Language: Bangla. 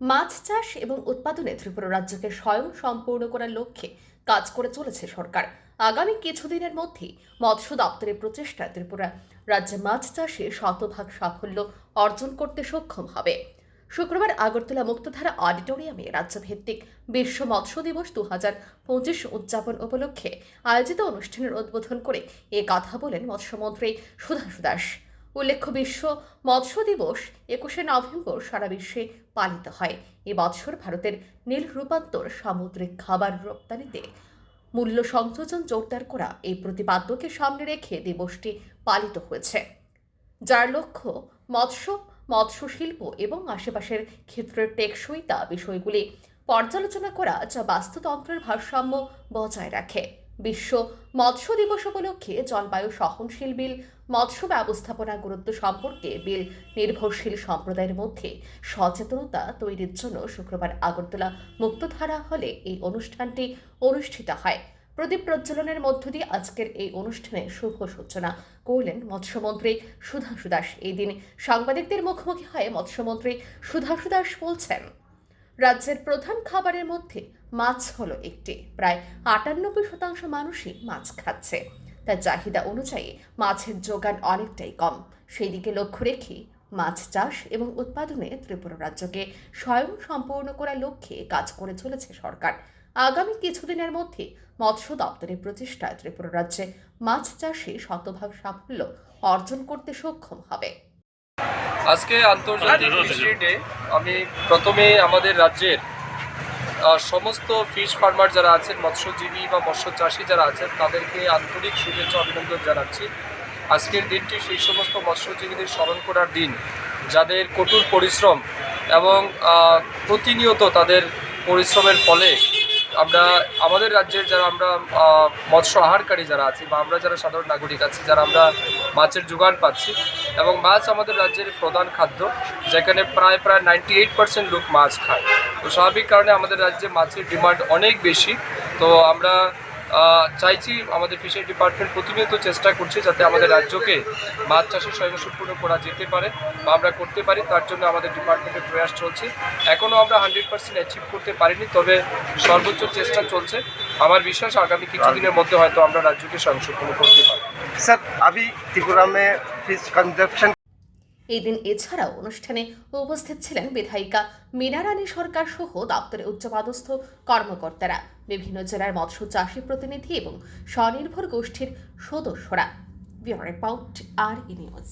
মাছ চাষ এবং উৎপাদনে ত্রিপুরা রাজ্যকে স্বয়ং সম্পূর্ণ করার লক্ষ্যে কাজ করে চলেছে সরকার। আগামী কিছুদিনের মধ্যেই মৎস্য দপ্তরের প্রচেষ্টায় ত্রিপুরা রাজ্যে মাছ চাষে শতভাগ সাফল্য অর্জন করতে সক্ষম হবে। শুক্রবার আগরতলা মুক্তধারা অডিটোরিয়ামে রাজ্যভিত্তিক বিশ্ব মৎস্য দিবস দু হাজার পঁচিশ উদযাপন উপলক্ষে আয়োজিত অনুষ্ঠানের উদ্বোধন করে এ কথা বলেন মৎস্যমন্ত্রী সুধাংশু দাস উল্লেখ্য বিশ্ব মৎস্য দিবস একুশে নভেম্বর সারা বিশ্বে পালিত হয়। এ বছর ভারতের নীল রূপান্তর সামুদ্রিক খাবার রপ্তানিতে মূল্য সংযোজন জোরদার করা এই প্রতিপাদ্যকে সামনে রেখে দিবসটি পালিত হয়েছে। যার লক্ষ্য মৎস্য মৎস্য শিল্প এবং আশেপাশের ক্ষেত্রের টেকসইতা বিষয়গুলি পর্যালোচনা করা যা বাস্তুতন্ত্রের ভারসাম্য বজায় রাখে। বিশ্ব মৎস্য দিবস উপলক্ষে জলবায়ু সহনশীল বিল, মৎস্য ব্যবস্থাপনা গুরুত্ব সম্পর্কে বিল নির্ভরশীল সম্প্রদায়ের মধ্যে সচেতনতা তৈরির জন্য শুক্রবার আগরতলা মুক্তধারা হলে এই অনুষ্ঠানটি অনুষ্ঠিত হয়। প্রদীপ প্রজ্বলনের মধ্য দিয়ে আজকের এই অনুষ্ঠানে শুভ সূচনা করলেন মৎস্যমন্ত্রী সুধাংশু দাস এই দিন সাংবাদিকদের মুখোমুখি হয়ে মৎস্যমন্ত্রী সুধাংশু দাস বলছেন রাজ্যের প্রধান খাবারের মধ্যে মাছ হলো একটি। প্রায় আটানব্বই শতাংশ মানুষই মাছ খাচ্ছে। তার চাহিদা অনুযায়ী মাছের যোগান অনেকটাই কম। সেই দিকে লক্ষ্য রেখে মাছ চাষ এবং উৎপাদনে ত্রিপুরা রাজ্যকে স্বয়ং সম্পূর্ণ করার লক্ষ্যে কাজ করে চলেছে সরকার। আগামী কিছুদিনের মধ্যে মৎস্য দপ্তরের প্রচেষ্টায় ত্রিপুরা রাজ্যে মাছ চাষে শতভাগ সাফল্য অর্জন করতে সক্ষম হবে। আজকে আন্তর্জাতিক ফিশারি ডে আমি প্রথমে আমাদের রাজ্যের সমস্ত ফিশ ফার্মার যারা আছেন মৎস্যজীবী বা মৎস্য চাষি যারা আছেন তাদেরকে আন্তরিক শুভেচ্ছা অভিনন্দন জানাচ্ছি। আজকের দিনটি সেই সমস্ত মৎস্যজীবীদের স্মরণ করার দিন যাদের কঠোর পরিশ্রম এবং প্রতিনিয়ত তাদের পরিশ্রমের ফলে আমরা আমাদের রাজ্যের যারা আমরা মৎস্য আহারকারী যারা আছি বা আমরা যারা সাধারণ নাগরিক আছি যারা আমরা মাছের যোগান পাচ্ছি। এবং মাছ আমাদের রাজ্যের প্রধান খাদ্য, যেখানে প্রায় প্রায় নাইনটি এইট পার্সেন্ট লোক মাছ খায়। তো স্বাভাবিক কারণে আমাদের রাজ্যে মাছের ডিমান্ড অনেক বেশি। তো আমরা চাইছি আমাদের ফিশারি ডিপার্টমেন্ট প্রতিনিয়ত চেষ্টা করছে যাতে আমাদের রাজ্যকে মাছ চাষে স্বয়ংসম্পূর্ণ করা যেতে পারে বা আমরা করতে পারি, তার জন্য আমাদের ডিপার্টমেন্টের প্রয়াস চলছে। এখনও আমরা হান্ড্রেড পার্সেন্ট অ্যাচিভ করতে পারিনি, তবে সর্বোচ্চ চেষ্টা চলছে। আমার বিশ্বাস আগামী কিছুদিনের মধ্যে হয়তো আমরা রাজ্যকে স্বয়ংসম্পূর্ণ করতে পারি सर अभी त्रिपुरा में फिश कंजप्शन এই দিন এছাড়াও অনুষ্ঠানে উপস্থিত ছিলেন বিধায়িকা মীনা রানী সরকার সহ দপ্তরের উচ্চপদস্থ কর্মকর্তারা বিভিন্ন জেলার মৎস্য চাষী প্রতিনিধি এবং স্বনির্ভর গোষ্ঠীর সদস্যরা ব্যুরো রিপোর্ট আর ই নিউজ